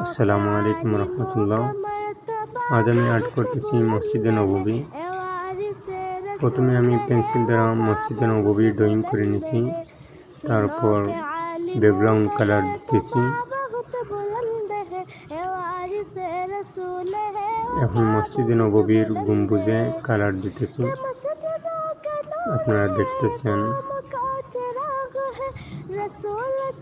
আসসালামু আলাইকুম রহমতুল্লাহ। আজ আমি আর্ট করতেছি মসজিদে নববী। প্রথমে আমি পেন্সিল দ্বারা মসজিদে নববী ড্রয়িং করে নিয়েছি তারপর ব্যাকগ্রাউন্ড কালার দিতেছি। এখন মসজিদে নববীর গম্বুজে কালার দিতেছি। আপনারা দেখতেছেন।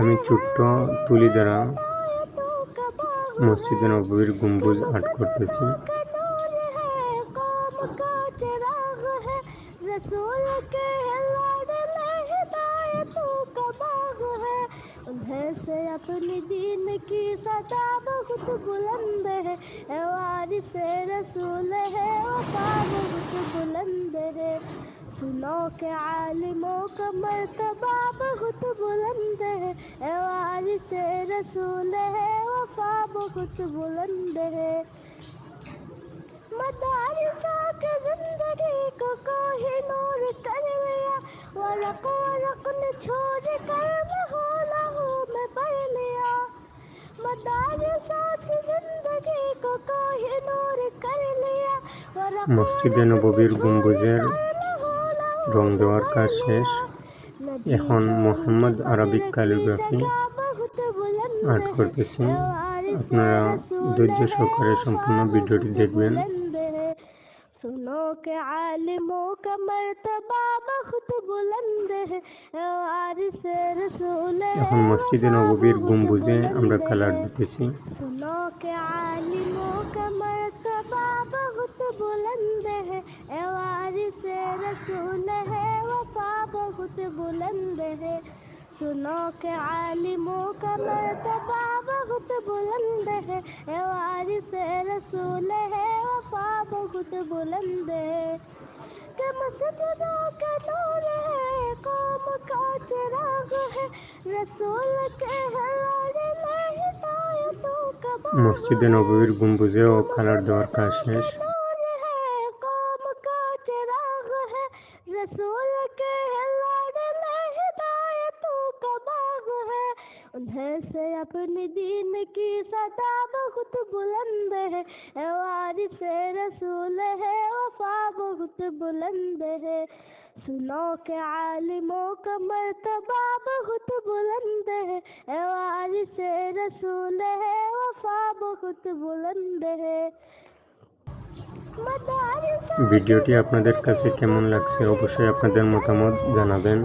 আমি ছোট্ট তুলি দ্বারা مسجد নবীর গম্বুজ আর্ট کرتے سے اپنی دین کی سدا بہت بلند ہے اے وارث رسول ہے بہت بلند ہے سنو کہ عالموں کا مرتبہ بہت بلند ہے۔ اے وارث رسول ہے मर्तबा बहुत बुलंद है ए वारिस रसूल है वफा बहुत बुलंद है मदारिसा के जिंदगी को कोई नूर कर लिया वरक वरक ने छोड़ कर महौला हूँ मैं पढ़ लिया मदारिसा की जिंदगी को कोई नूर कर लिया वरक মসজিদে নববীর গম্বুজের রং দেওয়ার কাজ শেষ এখন মোহাম্মদ আরবিক ক্যালিগ্রাফি আর্ট করতেছি আপনারা ধৈর্য সহকারে সম্পূর্ণ ভিডিওটি দেখবেন सुनो के आलिमों का मर्तबा बहुत बुलंद है वारिस रसूल এখন মসজিদে নববীর গম্বুজে আমরা কালার দিতেছি सुनो के आलिमों का मर्तबा बहुत बुलंद है ए वारिस रसूल है वफा बहुत बुलंद है सुनो के आलिमों का मर्तबा بلند ہے۔ اے وارث رسول ہے وفا بہت بلند ہے۔ کہ مسجدوں کا نور ہے قوم کا چراغ ہے۔ رسول کے حلال میں ہدایتوں کا مسجد نبویر گمبزے و کلر دور کا شیش۔ قوم کا چراغ ہے۔ رسول کے حلال سے اپنی دین کی صدا بہت بلند ہے۔ اے وارث رسول ہے، وفا بہت بلند ہے۔ سنو کہ عالموں کا مرتبہ بہت بلند ہے۔ اے وارث رسول ہے، وفا بہت بلند ہے۔ ভিডিওটি আপনাদের কাছে কেমন লাগছে অবশ্যই আপনাদের মতামত জানাবেন